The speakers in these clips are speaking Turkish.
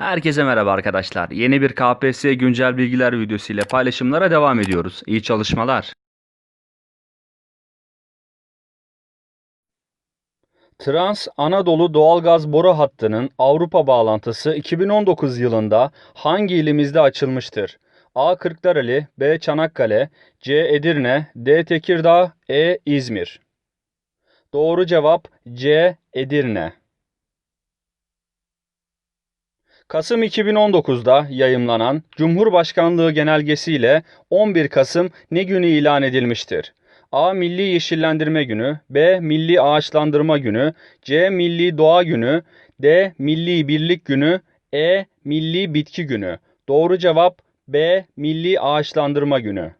Herkese merhaba arkadaşlar. Yeni bir KPSS güncel bilgiler videosu ile paylaşımlara devam ediyoruz. İyi çalışmalar. Trans Anadolu Doğalgaz Boru Hattı'nın Avrupa bağlantısı 2019 yılında hangi ilimizde açılmıştır? A. Kırklareli, B. Çanakkale, C. Edirne, D. Tekirdağ, E. İzmir. Doğru cevap C. Edirne. Kasım 2019'da yayımlanan Cumhurbaşkanlığı genelgesiyle 11 Kasım ne günü ilan edilmiştir? A. Milli Yeşillendirme Günü B. Milli Ağaçlandırma Günü C. Milli Doğa Günü D. Milli Birlik Günü E. Milli Bitki Günü Doğru cevap B. Milli Ağaçlandırma Günü.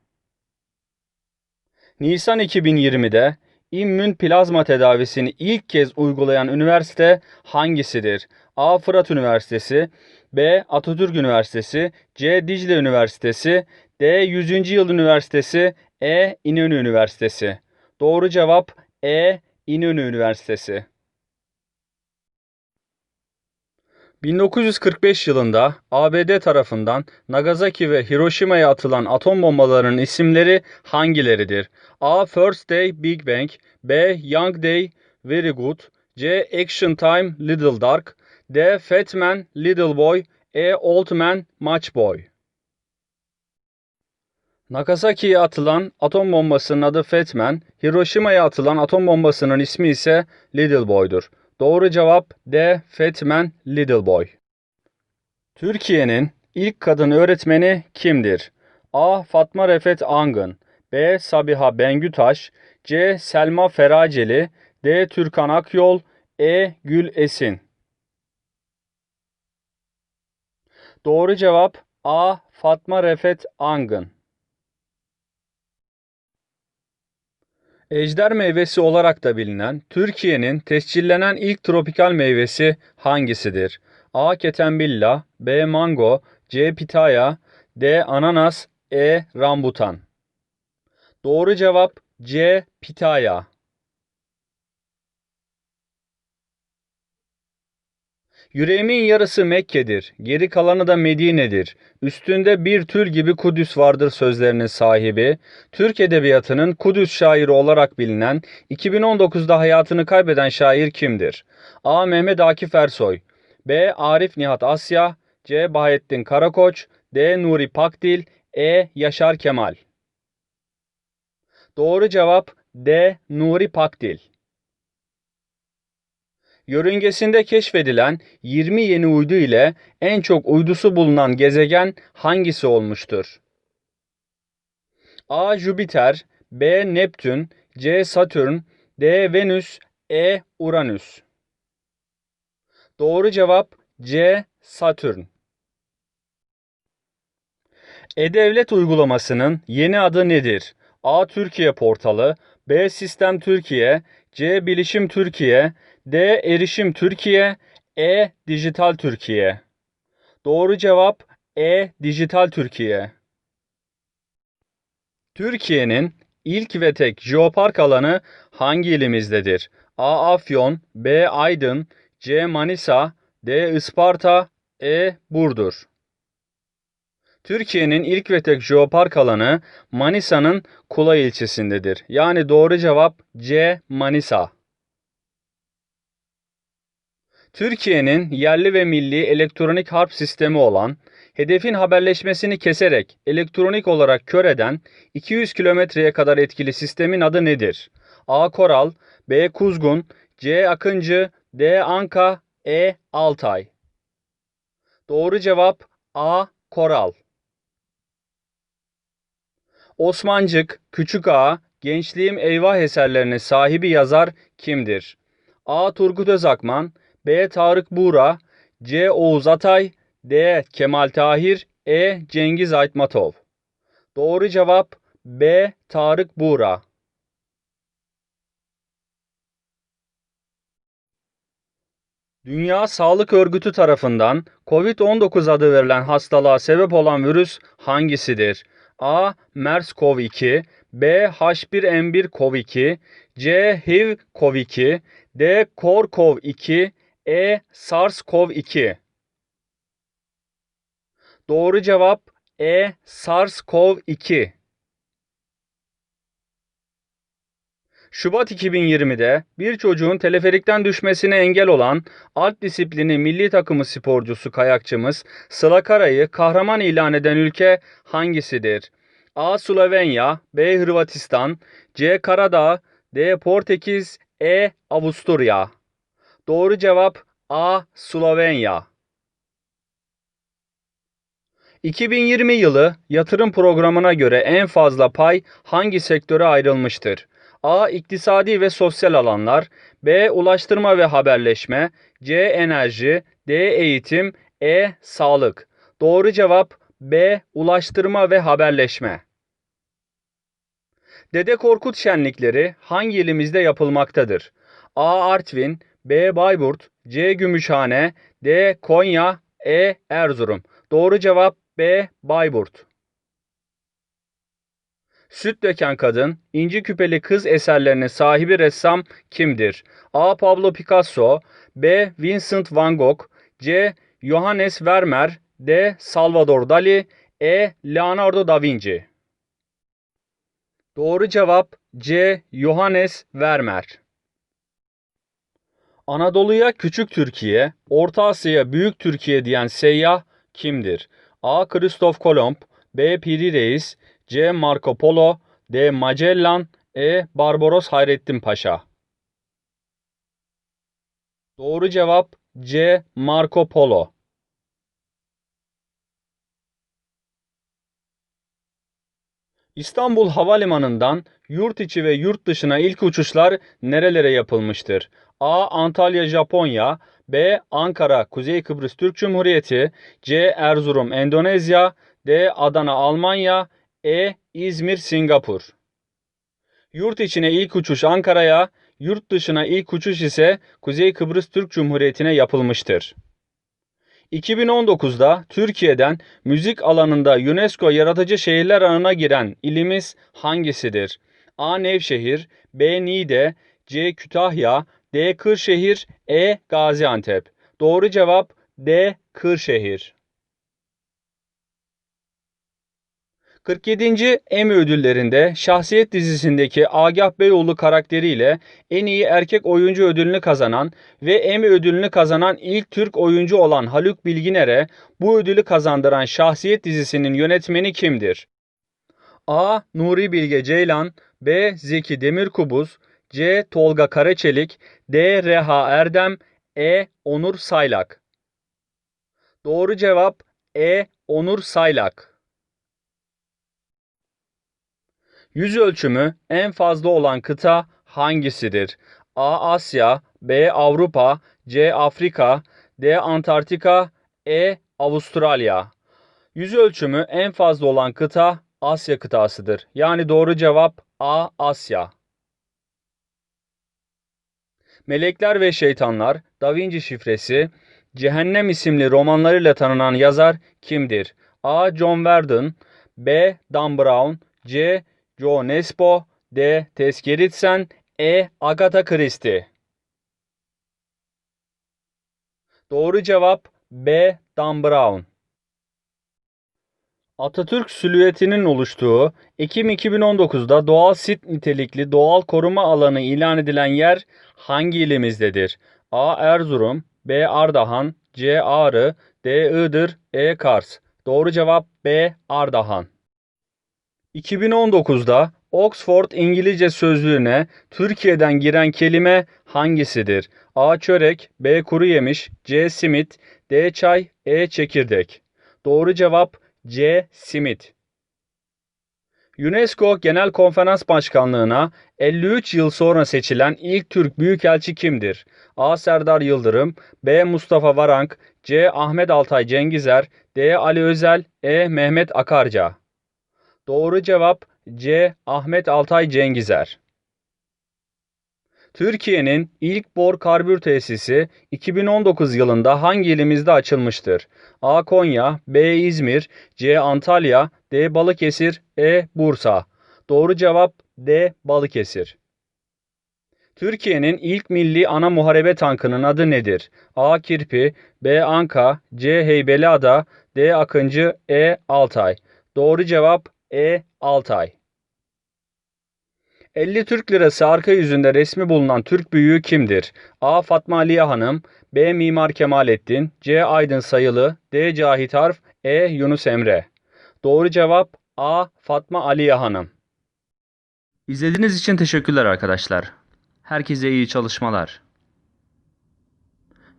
Nisan 2020'de immün plazma tedavisini ilk kez uygulayan üniversite hangisidir? A. Fırat Üniversitesi B. Atatürk Üniversitesi C. Dicle Üniversitesi D. 100. Yıl Üniversitesi E. İnönü Üniversitesi Doğru cevap E. İnönü Üniversitesi 1945 yılında ABD tarafından Nagasaki ve Hiroşima'ya atılan atom bombalarının isimleri hangileridir? A. First Day Big Bang B. Young Day Very Good C. Action Time Little Dark D. Fat Man Little Boy E. Old Man Much Boy Nagasaki'ye atılan atom bombasının adı Fat Man, Hiroşima'ya atılan atom bombasının ismi ise Little Boy'dur. Doğru cevap D. Fat Man Little Boy. Türkiye'nin ilk kadın öğretmeni kimdir? A. Fatma Refet Angın B. Sabiha Bengütaş C. Selma Feraceli D. Türkan Akyol E. Gül Esin Doğru cevap A. Fatma Refet Angın. Ejder meyvesi olarak da bilinen Türkiye'nin tescillenen ilk tropikal meyvesi hangisidir? A. Ketembilla B. Mango C. Pitaya D. Ananas E. Rambutan Doğru cevap C. Pitaya Yüreğimin yarısı Mekke'dir, geri kalanı da Medine'dir. Üstünde bir tül gibi Kudüs vardır sözlerinin sahibi. Türk edebiyatının Kudüs şairi olarak bilinen 2019'da hayatını kaybeden şair kimdir? A. Mehmet Akif Ersoy B. Arif Nihat Asya C. Bahettin Karakoç D. Nuri Pakdil E. Yaşar Kemal Doğru cevap D. Nuri Pakdil. Yörüngesinde keşfedilen 20 yeni uydu ile en çok uydusu bulunan gezegen hangisi olmuştur? A. Jüpiter B. Neptün C. Satürn D. Venüs E. Uranüs Doğru cevap C. Satürn. E-Devlet uygulamasının yeni adı nedir? A. Türkiye Portalı B. Sistem Türkiye C. Bilişim Türkiye D. Erişim Türkiye E. Dijital Türkiye Doğru cevap E. Dijital Türkiye Türkiye'nin ilk ve tek jeopark alanı hangi ilimizdedir? A. Afyon B. Aydın C. Manisa D. Isparta E. Burdur Türkiye'nin ilk ve tek jeopark alanı Manisa'nın Kula ilçesindedir. Yani doğru cevap C. Manisa. Türkiye'nin yerli ve milli elektronik harp sistemi olan, hedefin haberleşmesini keserek elektronik olarak kör eden 200 kilometreye kadar etkili sistemin adı nedir? A. Koral B. Kuzgun C. Akıncı D. Anka E. Altay Doğru cevap A. Koral. Osmancık, Küçük Ağa, Gençliğim Eyvah eserlerinin sahibi yazar kimdir? A. Turgut Özakman B. Tarık Buğra C. Oğuz Atay D. Kemal Tahir E. Cengiz Aytmatov Doğru cevap B. Tarık Buğra Dünya Sağlık Örgütü tarafından COVID-19 adı verilen hastalığa sebep olan virüs hangisidir? A. MERS-CoV-2 B. H1N1 CoV-2 C. HIV CoV-2 D. COR-CoV-2 E. SARS-CoV-2 Doğru cevap E. SARS-CoV-2. Şubat 2020'de bir çocuğun teleferikten düşmesine engel olan alt disiplini milli takımı sporcusu kayakçımız Sıla Kara'yı kahraman ilan eden ülke hangisidir? A. Slovenya B. Hırvatistan C. Karadağ D. Portekiz E. Avusturya Doğru cevap A. Slovenya 2020 yılı yatırım programına göre en fazla pay hangi sektöre ayrılmıştır? A. İktisadi ve sosyal alanlar B. Ulaştırma ve haberleşme C. Enerji D. Eğitim E. Sağlık Doğru cevap B. Ulaştırma ve haberleşme Dede Korkut şenlikleri hangi ilimizde yapılmaktadır? A. Artvin B. Bayburt C. Gümüşhane D. Konya E. Erzurum Doğru cevap B. Bayburt Süt döken kadın, inci küpeli kız eserlerinin sahibi ressam kimdir? A. Pablo Picasso B. Vincent van Gogh C. Johannes Vermeer D. Salvador Dali E. Leonardo da Vinci Doğru cevap C. Johannes Vermeer Anadolu'ya Küçük Türkiye, Orta Asya'ya Büyük Türkiye diyen seyyah kimdir? A. Kristof Kolomb B. Piri Reis C. Marco Polo D. Magellan E. Barbaros Hayrettin Paşa Doğru cevap C. Marco Polo İstanbul Havalimanı'ndan yurt içi ve yurt dışına ilk uçuşlar nerelere yapılmıştır? A. Antalya, Japonya B. Ankara, Kuzey Kıbrıs Türk Cumhuriyeti C. Erzurum, Endonezya D. Adana, Almanya E. İzmir, Singapur Yurt içine ilk uçuş Ankara'ya, yurt dışına ilk uçuş ise Kuzey Kıbrıs Türk Cumhuriyeti'ne yapılmıştır. 2019'da Türkiye'den müzik alanında UNESCO Yaratıcı Şehirler Ağına giren ilimiz hangisidir? A. Nevşehir B. Niğde C. Kütahya D. Kırşehir E. Gaziantep Doğru cevap D. Kırşehir 47. Emmy ödüllerinde Şahsiyet dizisindeki Agah Beyoğlu karakteriyle en iyi erkek oyuncu ödülünü kazanan ve Emmy ödülünü kazanan ilk Türk oyuncu olan Haluk Bilginer'e bu ödülü kazandıran Şahsiyet dizisinin yönetmeni kimdir? A. Nuri Bilge Ceylan B. Zeki Demirkubuz C. Tolga Karaçelik D. Reha Erdem E. Onur Saylak Doğru cevap E. Onur Saylak Yüz ölçümü en fazla olan kıta hangisidir? A. Asya B. Avrupa C. Afrika D. Antarktika E. Avustralya Yüz ölçümü en fazla olan kıta Asya kıtasıdır. Yani doğru cevap A. Asya. Melekler ve Şeytanlar, Da Vinci Şifresi, Cehennem isimli romanlarıyla tanınan yazar kimdir? A. John Verdon B. Dan Brown C. Joe Nesbo D. Tess Gerritsen E. Agatha Christie Doğru cevap B. Dan Brown. Atatürk silüetinin oluştuğu Ekim 2019'da doğal sit nitelikli doğal koruma alanı ilan edilen yer hangi ilimizdedir? A. Erzurum B. Ardahan C. Ağrı D. Iğdır E. Kars Doğru cevap B. Ardahan. 2019'da Oxford İngilizce Sözlüğü'ne Türkiye'den giren kelime hangisidir? A. Çörek B. Kuru yemiş C. Simit D. Çay E. Çekirdek Doğru cevap C. Simit UNESCO Genel Konferans Başkanlığına 53 yıl sonra seçilen ilk Türk Büyükelçi kimdir? A. Serdar Yıldırım B. Mustafa Varank C. Ahmet Altay Cengizer D. Ali Özel E. Mehmet Akarca Doğru cevap C. Ahmet Altay Cengizer. Türkiye'nin ilk bor karbür tesisi 2019 yılında hangi ilimizde açılmıştır? A. Konya B. İzmir C. Antalya D. Balıkesir E. Bursa Doğru cevap D. Balıkesir. Türkiye'nin ilk milli ana muharebe tankının adı nedir? A. Kirpi B. Anka C. Heybeliada D. Akıncı E. Altay Doğru cevap E. Altay 50 Türk Lirası arka yüzünde resmi bulunan Türk büyüğü kimdir? A. Fatma Aliye Hanım B. Mimar Kemalettin C. Aydın Sayılı D. Cahit Arf E. Yunus Emre Doğru cevap A. Fatma Aliye Hanım İzlediğiniz için teşekkürler arkadaşlar. Herkese iyi çalışmalar.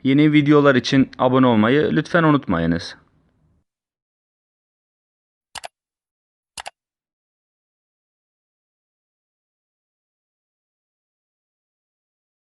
Yeni videolar için abone olmayı lütfen unutmayınız.